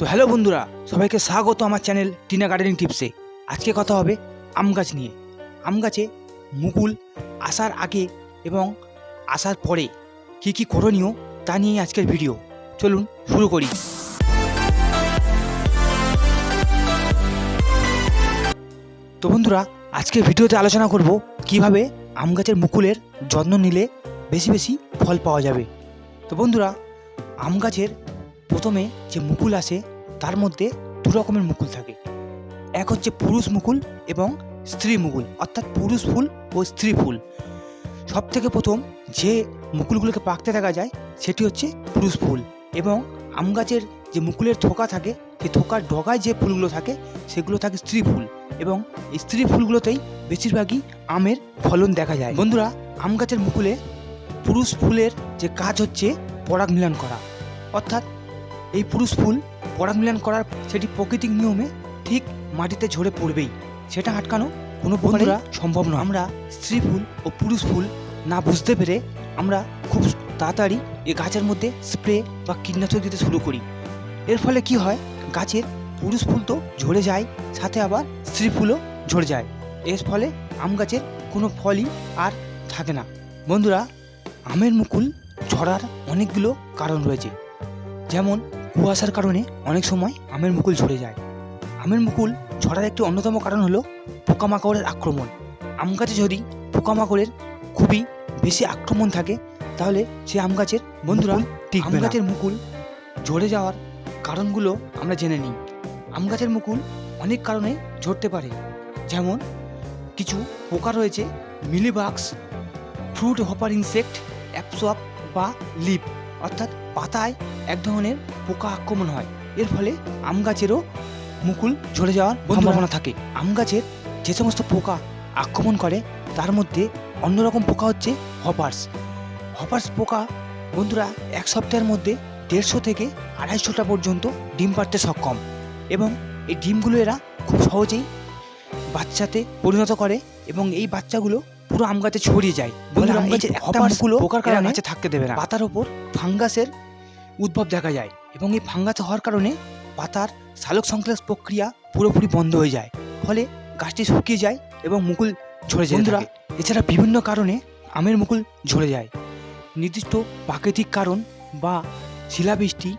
তো হ্যালো বন্ধুরা, সবাইকে স্বাগত আমার চ্যানেল টিনা গার্ডেনিং টিপসে। আজকে কথা হবে আম গাছ নিয়ে। আম গাছে মুকুল আসার আগে এবং আসার পরে কি কি করণীয় তা নিয়ে আজকের ভিডিও। চলুন শুরু করি। তো বন্ধুরা আজকে ভিডিওতে আলোচনা করব কীভাবে আম গাছের মুকুলের যত্ন নিলে বেশি বেশি ফল পাওয়া যাবে। তো বন্ধুরা, আম গাছের প্রথমে যে মুকুল আসে, তার মধ্যে দু রকমের মুকুল থাকে। এক হচ্ছে পুরুষ মুকুল এবং স্ত্রী মুকুল, অর্থাৎ পুরুষ ফুল ও স্ত্রী ফুল। সব থেকে প্রথম যে মুকুলগুলোকে পাকতে দেখা যায়, সেটি হচ্ছে পুরুষ ফুল এবং আম গাছের যে মুকুলের থোকা থাকে, সেই থোকার ডগায় যে ফুলগুলো থাকে, সেগুলো থাকে স্ত্রী ফুল এবং এই স্ত্রী ফুলগুলোতেই বেশিরভাগই আমের ফলন দেখা যায়। বন্ধুরা, আম গাছের মুকুলে পুরুষ ফুলের যে কাজ হচ্ছে পরাগ মিলন করা, অর্থাৎ এই পুরুষ ফুল পরাগ মিলন করার সেটি প্রাকৃতিক নিয়মে ঠিক মাটিতে ঝরে পড়বেই। সেটা আটকানো কোনো বন্ধুরা সম্ভব নয়। আমরা স্ত্রী ফুল ও পুরুষ ফুল না বুঝতে পেরে আমরা খুব তাড়াতাড়ি এই গাছের মধ্যে স্প্রে বা কীটনাশক দিতে শুরু করি। এর ফলে কি হয়? গাছের পুরুষ ফুল তো ঝরে যায় সাথে আবার স্ত্রী ফুলও ঝরে যায়। এর ফলে আম গাছের কোনো ফলই আর থাকে না। বন্ধুরা আমের মুকুল ঝরার অনেকগুলো কারণ রয়েছে। যেমন কুয়াশার কারণে অনেক সময় আমের মুকুল ঝরে যায়। আমের মুকুল ঝরার একটি অন্যতম কারণ হলো পোকামাকড়ের আক্রমণ। আম গাছে যদি পোকামাকড়ের খুবই বেশি আক্রমণ থাকে তাহলে সে আম গাছের বন্ধুরা আম গাছের মুকুল ঝরে যাওয়ার কারণগুলো আমরা জেনে নিই। আম গাছের মুকুল অনেক কারণে ঝরতে পারে যেমন কিছু পোকা রয়েছে মিলিবাক্স ফ্রুট হপার ইনসেক্ট অ্যাপসপ বা লিপ। অর্থাৎ পাতায় এক ধরনের পোকা আক্রমণ হয়। এর ফলে আম গাছেরও মুকুল ঝরে যাওয়ার সম্ভাবনা থাকে। আম গাছের যে সমস্ত পোকা আক্রমণ করে তার মধ্যে অন্যরকম পোকা হচ্ছে হপার্স। হপার্স পোকা বন্ধুরা এক সপ্তাহের মধ্যে দেড়শো থেকে আড়াইশোটা পর্যন্ত ডিম পাড়তে সক্ষম এবং এই ডিমগুলো এরা খুব সহজেই বাচ্চাতে পরিণত করে এবং এই বাচ্চাগুলো পুরো আম গাছে ছড়িয়ে যায়। বন্ধুরা আম গাছের একটা পোকার কারণে গাছে থাকতে দেবে না। পাতার ওপর ফাঙ্গাসের উদ্ভব দেখা যায় এবং এই ফাঙ্গাস হওয়ার কারণে পাতার সালোক সংশ্লেষ প্রক্রিয়া পুরোপুরি বন্ধ হয়ে যায়। ফলে গাছটি শুকিয়ে যায় এবং মুকুল ঝরে যায় বন্ধুরা, বন্ধুরা এছাড়া বিভিন্ন কারণে আমের মুকুল ঝরে যায়। নির্দিষ্ট প্রাকৃতিক কারণ বা শিলাবৃষ্টি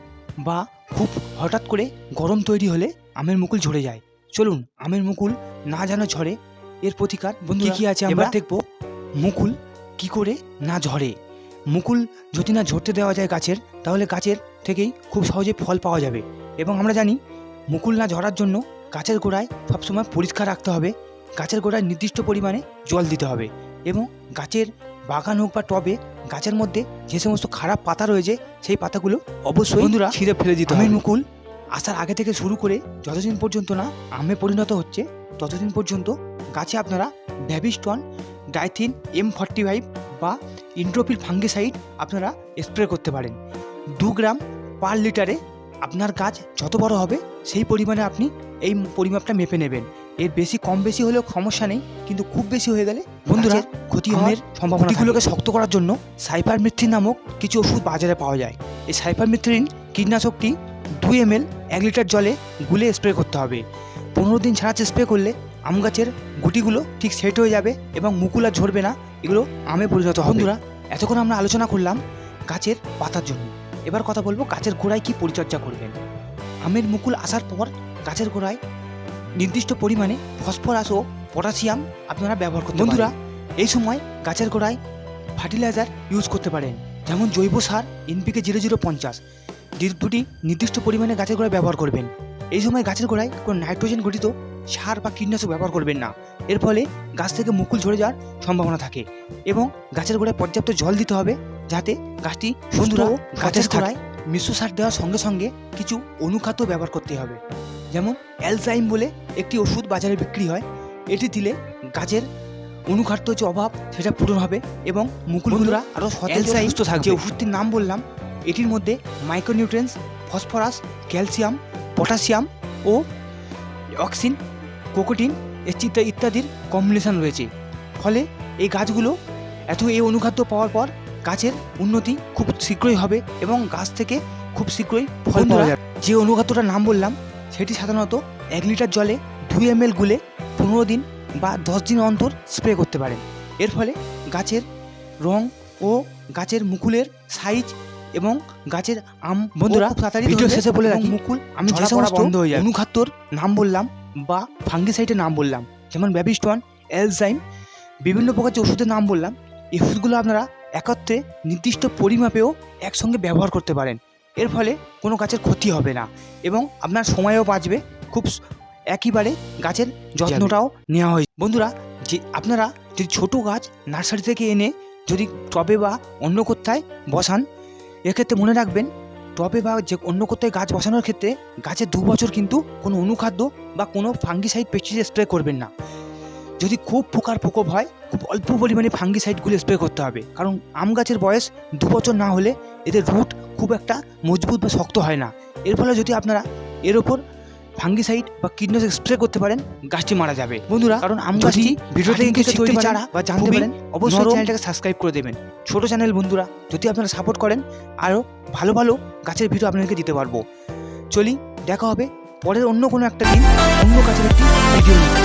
বা খুব হঠাৎ করে গরম তৈরি হলে আমের মুকুল ঝরে যায়। চলুন আমের মুকুল না যেন ঝরে এর প্রতিকার বন্ধু কি আছে আমরা দেখব। মুকুল কি করে না ঝরে? মুকুল যদি না ঝরতে দেওয়া যায় গাছের তাহলে গাছের থেকেই খুব সহজে ফল পাওয়া যাবে। এবং আমরা জানি মুকুল না ঝরার জন্য গাছের গোড়ায় সবসময় পরিষ্কার রাখতে হবে। গাছের গোড়ায় নির্দিষ্ট পরিমাণে জল দিতে হবে। এবং গাছের বাগান হোক বা টবে গাছের মধ্যে যে সমস্ত খারাপ পাতা রয়েছে সেই পাতাগুলো অবশ্যই বন্ধুরা ছিঁড়ে ফেলে দিতে হবে। মুকুল আসার আগে থেকে শুরু করে যতদিন পর্যন্ত না আমে পরিণত হচ্ছে ততদিন পর্যন্ত গাছে আপনারা Bavistin Dithane M forty five বা ইন্ট্রোপিল ফাঙ্গিসাইড আপনারা স্প্রে করতে পারেন। দু গ্রাম পার লিটারে আপনার গাছ যত বড় হবে সেই পরিমাণে আপনি এই পরিমাপটা মেপে নেবেন। এর বেশি কম বেশি হলেও সমস্যা নেই কিন্তু খুব বেশি হয়ে গেলে বন্ধুরা ক্ষতি হওয়ার সম্ভাবনাগুলোকে শক্ত করার জন্য সাইপার মিথ্রিন নামক কিছু ওষুধ বাজারে পাওয়া যায়। এই সাইপার মিথ্রিন কীটনাশকটি দুই এম এক লিটার জলে গুলে স্প্রে করতে হবে। পনেরো দিন ছাড়া স্প্রে করলে আম গাছের গুটিগুলো ঠিক সেট হয়ে যাবে এবং মুকুল আর ঝরবে না। এগুলো আমে পরিণত বন্ধুরা এতক্ষণ আমরা আলোচনা করলাম গাছের পাতার জন্য। এবার কথা বলব গাছের গোড়ায় কি পরিচর্যা করবেন। আমের মুকুল আসার পর গাছের গোড়ায় নির্দিষ্ট পরিমাণে ফসফরাস ও পটাশিয়াম আপনারা ব্যবহার করতে বন্ধুরা এই সময় গাছের গোড়ায় ফার্টিলাইজার ইউজ করতে পারেন। যেমন জৈব সার এনপিকে জিরো জিরো পঞ্চাশ। দুটি নির্দিষ্ট পরিমাণে গাছের গোড়ায় ব্যবহার করবেন। এই সময় গাছের গোড়ায় কোনো নাইট্রোজেন ঘটিত সার বা কীটনাশক ব্যবহার করবেন না। এর ফলে গাছ থেকে মুকুল ঝরে যাওয়ার সম্ভাবনা থাকে এবং গাছের গোড়ায় পর্যাপ্ত জল দিতে হবে যাতে গাছটি বন্ধুরা গাছের গোড়ায় মিশ্র সার দেওয়ার সঙ্গে সঙ্গে কিছু অনুখাদ্য ব্যবহার করতে হবে। যেমন অ্যালজাইম বলে একটি ওষুধ বাজারে বিক্রি হয়। এটি দিলে গাছের অনুখাদ্য যে অভাব সেটা পূরণ হবে এবং মুকুল বন্ধুরা আরও সতেজ সুস্থ থাকবে। যে ওষুধটির নাম বললাম এটির মধ্যে মাইক্রোনিউট্রেন্স ফসফরাস ক্যালসিয়াম পটাশিয়াম ও অক্সিন কোকোটিন ইত্যাদি ইত্যাদির কম্বিনেশন রয়েছে। ফলে এই গাছগুলো এত এই অনুখাদ্য পাওয়ার পর গাছের উন্নতি খুব শীঘ্রই হবে এবং গাছ থেকে খুব শীঘ্রই ফল পাওয়া যাবে। যে অনুখাদ্যটার নাম বললাম সেটি সাধারণত এক লিটার জলে দুই এম এল গুলে পনেরো দিন বা দশ দিন অন্তর স্প্রে করতে পারেন। এর ফলে গাছের রং ও গাছের মুকুলের সাইজ এবং গাছের আম বন্ধুরা তাড়াতাড়ি ভিডিও শেষে বলে রাখি মুকুল আমি যে সমস্ত হয়ে। অনুখাদ্যর নাম বললাম বা ফাঙ্গিসাইডের নাম বললাম। যেমন ব্যাবিস্টন এলজাইম বিভিন্ন প্রকার যে ওষুধের নাম বললাম, এই ওষুধগুলো আপনারা একত্রে নির্দিষ্ট পরিমাপেও একসঙ্গে ব্যবহার করতে পারেন। এর ফলে কোনো গাছের ক্ষতি হবে না এবং আপনার সময়ও বাঁচবে। খুব একইবারে গাছের যত্নটাও নেওয়া হয় বন্ধুরা, যে আপনারা যদি ছোট গাছ নার্সারি থেকে এনে যদি টবে বা অন্য কোথায় বসান, এক্ষেত্রে মনে রাখবেন টবে বা যে অন্য কোথায় গাছ বসানোর ক্ষেত্রে গাছে দু বছর কিন্তু কোনো অনুখাদ্য বা কোনো ফাঙ্গিসাইড পেস্টিসাইড স্প্রে করবেন না। যদি খুব পোকার প্রকোপ হয়, খুব অল্প পরিমাণে ফাঙ্গিসাইডগুলো স্প্রে করতে হবে। কারণ আম গাছের বয়স দু বছর না হলে এদের রুট খুব একটা মজবুত বা শক্ত হয় না। এর ফলে যদি আপনারা এর ওপর ফাঙ্গিসাইড বা কীটনাশক স্প্রে করতে পারেন গাছটি মারা যাবে। বন্ধুরা কারণ আম গাছটি ভিডিও থেকে কিছু তৈরি চারা বা জানতে পারেন অবশ্যই চ্যানেলটাকে সাবস্ক্রাইব করে দেবেন। ছোট চ্যানেল বন্ধুরা যদি আপনারা সাপোর্ট করেন আরও ভালো ভালো গাছের ভিডিও আপনাদেরকে দিতে পারব। চলি দেখা হবে পরের অন্য কোনো একটা দিন অন্য গাছের একটি ভিডিও নিয়ে।